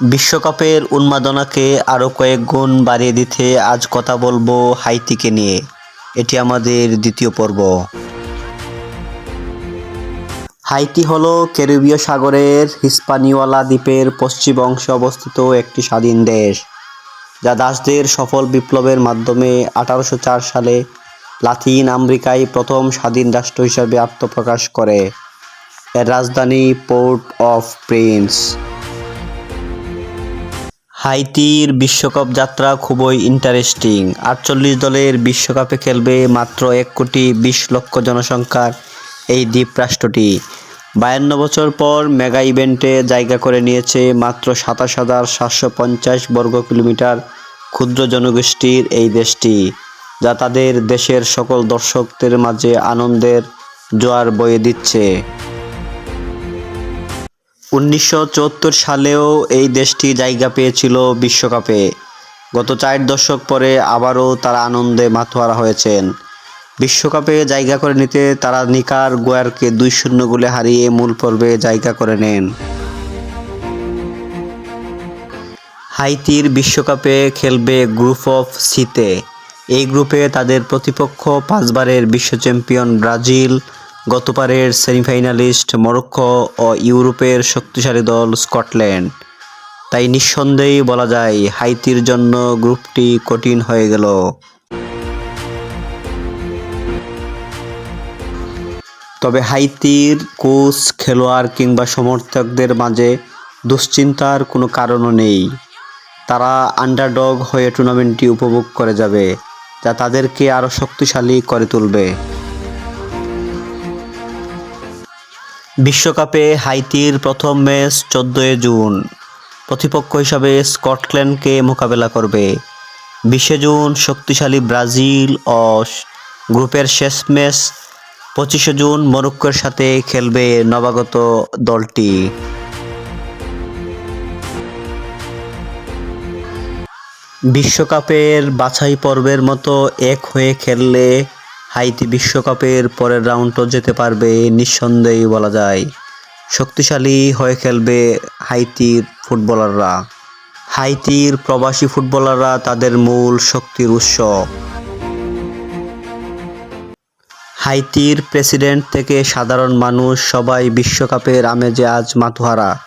বিশ্বকাপের উন্মাদনাকে আরও কয়েক গুণ বাড়িয়ে দিতে আজ কথা বলব হাইতিকে নিয়ে। এটি আমাদের দ্বিতীয় পর্ব। হাইতি হলো ক্যারিবীয় সাগরের হিস্পানিওয়ালা দ্বীপের পশ্চিম অংশে অবস্থিত একটি স্বাধীন দেশ, যা দাসদের সফল বিপ্লবের মাধ্যমে আঠারোশো চার সালে লাতিন আমেরিকায় প্রথম স্বাধীন রাষ্ট্র হিসাবে আত্মপ্রকাশ করে। এর রাজধানী পোর্ট অফ প্রিন্স। হাইতির বিশ্বকাপ যাত্রা খুবই ইন্টারেস্টিং আটচল্লিশ দলের বিশ্বকাপে খেলবে মাত্র এক কোটি বিশ লক্ষ জনসংখ্যার এই দ্বীপ রাষ্ট্রটি। বায়ান্ন বছর পর মেগা ইভেন্টে জায়গা করে নিয়েছে মাত্র সাতাশ হাজার সাতশো পঞ্চাশ বর্গ কিলোমিটার ক্ষুদ্র জনগোষ্ঠীর এই দেশটি, যা তাদের দেশের সকল দর্শকদের মাঝে আনন্দের জোয়ার বয়ে দিচ্ছে। উনিশশো চুয়াত্তর সালেও এই দেশটি জায়গা পেয়েছিল বিশ্বকাপে। গত চার দশক পরে আবারও তারা আনন্দে মাথোয়ারা হয়েছেন। বিশ্বকাপে জায়গা করে নিতে তারা নিকার গোয়ারকে দুই শূন্য গোলে হারিয়ে মূল পর্বে জায়গা করে নেন। হাইতির বিশ্বকাপে খেলবে গ্রুপ অফ সিতে। এই গ্রুপে তাদের প্রতিপক্ষ পাঁচবারের বিশ্ব চ্যাম্পিয়ন ব্রাজিল গতবারের সেমিফাইনালিস্ট মরক্কো ও ইউরোপের শক্তিশালী দল স্কটল্যান্ড। তাই নিঃসন্দেহেই বলা যায়, হাইতির জন্য গ্রুপটি কঠিন হয়ে গেল। তবে হাইতির কোচ, খেলোয়াড় কিংবা সমর্থকদের মাঝে দুশ্চিন্তার কোনো কারণও নেই। তারা আন্ডারডগ হয়ে টুর্নামেন্টটি উপভোগ করে যাবে, যা তাদেরকে আরও শক্তিশালী করে তুলবে। বিশ্বকাপে হাইতির প্রথম ম্যাচ চোদ্দোই জুন। প্রতিপক্ষ হিসাবে স্কটল্যান্ডকে মোকাবেলা করবে। বিশে জুন শক্তিশালী ব্রাজিল ও গ্রুপের শেষ ম্যাচ। পঁচিশে জুন মরক্কোর সাথে খেলবে নবাগত দলটি। বিশ্বকাপের বাছাই পর্বের মতো এক হয়ে খেললে হাইতি বিশ্বকাপের পরের রাউন্ডও যেতে পারবে, নিঃসন্দেহে বলা যায়। শক্তিশালী হয়ে খেলবে হাইতির ফুটবলাররা। হাইতির প্রবাসী ফুটবলাররা তাদের মূল শক্তির উৎস। হাইতির প্রেসিডেন্ট থেকে সাধারণ মানুষ সবাই বিশ্বকাপের আমেজে আজ মাথোহারা।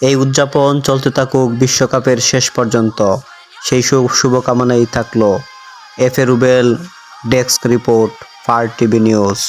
এই উদযাপন চলতে থাকুক বিশ্বকাপের শেষ পর্যন্ত। সেই শুভ শুভকামনাই থাকল। F Rubel desk report fur TV news